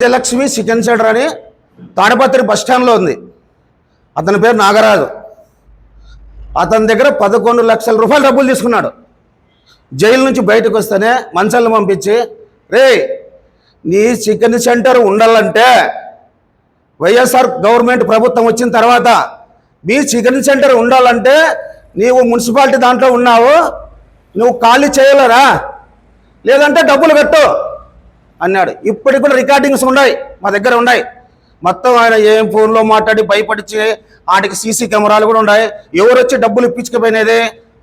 Vijayalakshmi chicken centre అని Tadipatri bus స్టాండ్లో ఉంది. అతని పేరు నాగరాజు. అతని దగ్గర పదకొండు లక్షల రూపాయలు డబ్బులు తీసుకున్నాడు. జైలు నుంచి బయటకు వస్తేనే మంచాలను పంపించి రే నీ చికెన్ సెంటర్ ఉండాలంటే వైఎస్ఆర్ గవర్నమెంట్ ప్రభుత్వం వచ్చిన తర్వాత మీ చికెన్ సెంటర్ ఉండాలంటే నీవు మున్సిపాలిటీ దాంట్లో ఉన్నావు. నువ్వు ఖాళీ చేయలేరా? లేదంటే డబ్బులు కట్టు. అన్నాడు. ఇప్పటికి కూడా రికార్డింగ్స్ ఉన్నాయి మా దగ్గర ఉన్నాయి. మొత్తం ఆయన ఏం ఫోన్లో మాట్లాడి భయపడిచి వాటికి సీసీ కెమెరాలు కూడా ఉన్నాయి. ఎవరు వచ్చి డబ్బులు ఇప్పించుకుపోయినదే?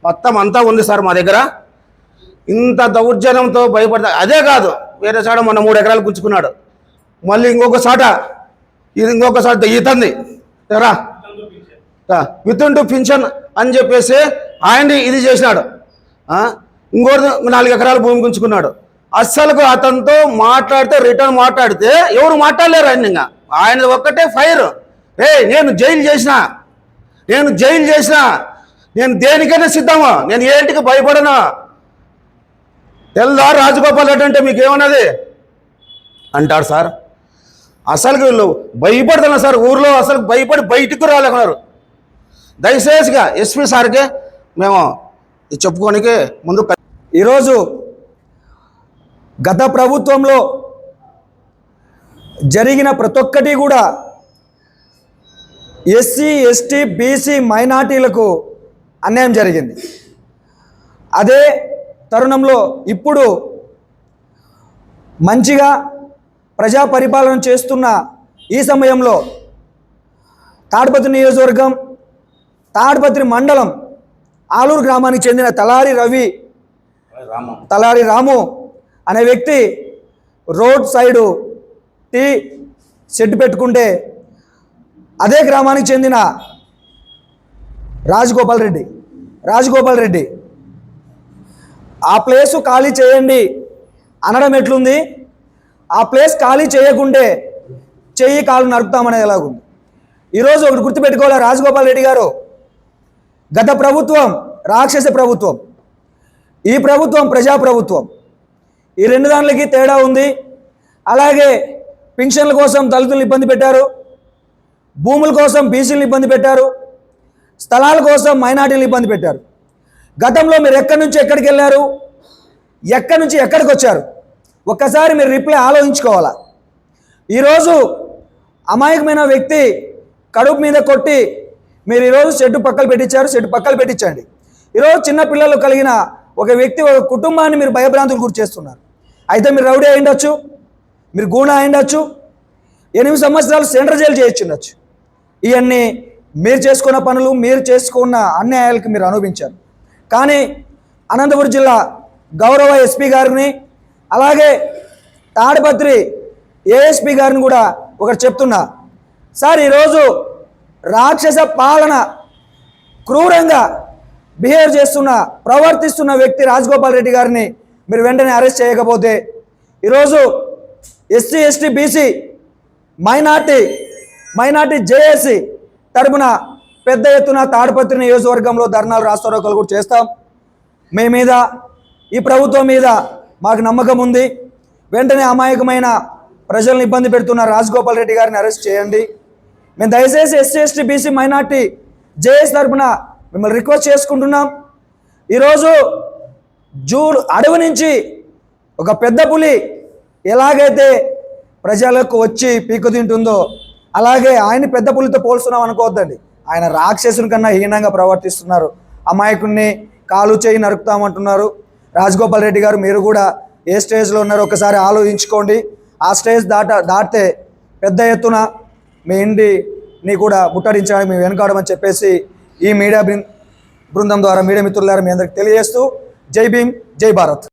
మొత్తం అంతా ఉంది సార్ మా దగ్గర. ఇంత దౌర్జన్యంతో భయపడతా అదే కాదు వేరే చాట మొన్న మూడు ఎకరాలు గుంచుకున్నాడు మళ్ళీ ఇంకొక చాట ఇది ఇంకొక చాట ఈతంది. రా. విత్ టు పింఛన్ అని చెప్పేసి ఆయన్ని ఇది చేసినాడు. ఇంకో నాలుగు ఎకరాల భూమి గుంచుకున్నాడు. అస్సలకు అతనితో మాట్లాడితే రిటర్న్ మాట్లాడితే ఎవరు మాట్లాడలేరు ఆయన ఇంకా ఆయన ఒక్కటే ఫైర్ రే నేను జైలు చేసిన నేను జైలు చేసిన నేను దేనికైనా సిద్ధమా? నేను ఏంటికి భయపడను? తెల్లారు రాజగోపాల్ రెడ్డి అంటే మీకు ఏమన్నది అంటాడు సార్. అసలు వీళ్ళు భయపడుతున్నారు సార్ ఊర్లో అసలు భయపడి బయటకు రాలేకున్నారు. దయచేసిగా ఎస్పీ సార్కి మేము ఇది చెప్పుకోనికి ముందు ఈరోజు గత ప్రభుత్వంలో జరిగిన ప్రతి ఒక్కటి కూడా ఎస్సీ ఎస్టీ బీసీ మైనార్టీలకు అన్యాయం జరిగింది. అదే తరుణంలో ఇప్పుడు మంచిగా ప్రజా పరిపాలన చేస్తున్న ఈ సమయంలో తాడిపత్రి నియోజకవర్గం తాడిపత్రి మండలం ఆలూరు గ్రామానికి చెందిన తలారి రవి తలారి రాము. అనే వ్యక్తి రోడ్ సైడు టీ షెడ్ పెట్టుకుంటే అదే గ్రామానికి చెందిన రాజగోపాల్ రెడ్డి. రాజగోపాల్ రెడ్డి ఆ ప్లేసు ఖాళీ చేయండి అనడం ఎట్లుంది? ఆ ప్లేస్ ఖాళీ చేయకుంటే చెయ్యి కాలు నరుకుతామనేది ఎలాగుంది? ఈరోజు ఒకటి గుర్తుపెట్టుకోవాలి రాజగోపాల్ రెడ్డి గారు? గత ప్రభుత్వం రాక్షస ప్రభుత్వం ఈ ప్రభుత్వం ప్రజాప్రభుత్వం ఈ రెండు దాంట్లకి తేడా ఉంది. అలాగే పింఛన్ల కోసం దళితులను ఇబ్బంది పెట్టారు. భూముల కోసం బీసీలను ఇబ్బంది పెట్టారు. స్థలాల కోసం మైనార్టీలను ఇబ్బంది పెట్టారు. గతంలో మీరు ఎక్కడి నుంచి ఎక్కడికి వెళ్ళారు? ఎక్కడి నుంచి ఎక్కడికి వచ్చారు? ఒక్కసారి మీరు రిప్లై ఆలోచించుకోవాలా? ఈరోజు అమాయకమైన వ్యక్తి కడుపు మీద కొట్టి మీరు ఈరోజు షెడ్డు పక్కలు పెట్టించారు. షెడ్డు పక్కలు పెట్టించండి. ఈరోజు చిన్న పిల్లలు కలిగిన ఒక వ్యక్తి ఒక కుటుంబాన్ని మీరు భయభ్రాంతులు గురి చేస్తున్నారు. అయితే మీరు రౌడీ అయిండొచ్చు మీరు గూణ అయిండొచ్చు ఎనిమిది సంవత్సరాలు సెంటర్ జైలు చేయొచ్చుండొచ్చు ఇవన్నీ మీరు చేసుకున్న పనులు మీరు చేసుకున్న అన్యాయాలకు మీరు అనుభవించారు. కానీ అనంతపురం జిల్లా గౌరవ ఎస్పీ గారిని అలాగే తాడపత్రి ఏఎస్పీ గారిని కూడా ఒకటి చెప్తున్నా. సార్ ఈరోజు రాక్షస పాలన క్రూరంగా బిహేవ్ చేస్తున్న ప్రవర్తిస్తున్న వ్యక్తి రాజగోపాల్ రెడ్డి గారిని మీరు వెంటనే అరెస్ట్ చేయకపోతే ఈరోజు SC ST BC minority minority JAC తరపున పెద్ద ఎత్తున తాడిపత్రి నియోజకవర్గంలో ధర్నాలు రాస్తారోకలు కూడా చేస్తాం. మీ మీద ఈ ప్రభుత్వం మీద మాకు నమ్మకం ఉంది. వెంటనే అమాయకమైన ప్రజలను ఇబ్బంది పెడుతున్న రాజగోపాల్ రెడ్డి గారిని అరెస్ట్ చేయండి. మేము దయచేసి SC ST BC minority JS తరపున మిమ్మల్ని రిక్వెస్ట్ చేసుకుంటున్నాం. ఈరోజు జూడు అడవి నుంచి ఒక పెద్ద పులి ఎలాగైతే ప్రజలకు వచ్చి పీకు తింటుందో అలాగే ఆయన పెద్ద పులితో పోల్చున్నాం అనుకోవద్దండి. ఆయన రాక్షసుని కన్నా హీనంగా ప్రవర్తిస్తున్నారు. అమాయకుడిని కాలు చేయి నరుకుతామంటున్నారు. రాజగోపాల్ రెడ్డి గారు మీరు కూడా ఏ స్టేజ్లో ఉన్నారో ఒకసారి ఆలోచించుకోండి. ఆ స్టేజ్ దాట దాటితే పెద్ద ఎత్తున మీ ఇంటిని కూడా ముట్టడించడానికి మేము వెనుకాడమని చెప్పేసి ఈ మీడియా బృందం ద్వారా మీడియా మిత్రులారా మీ అందరికి తెలియజేస్తూ జై భీమ్ జై భారత్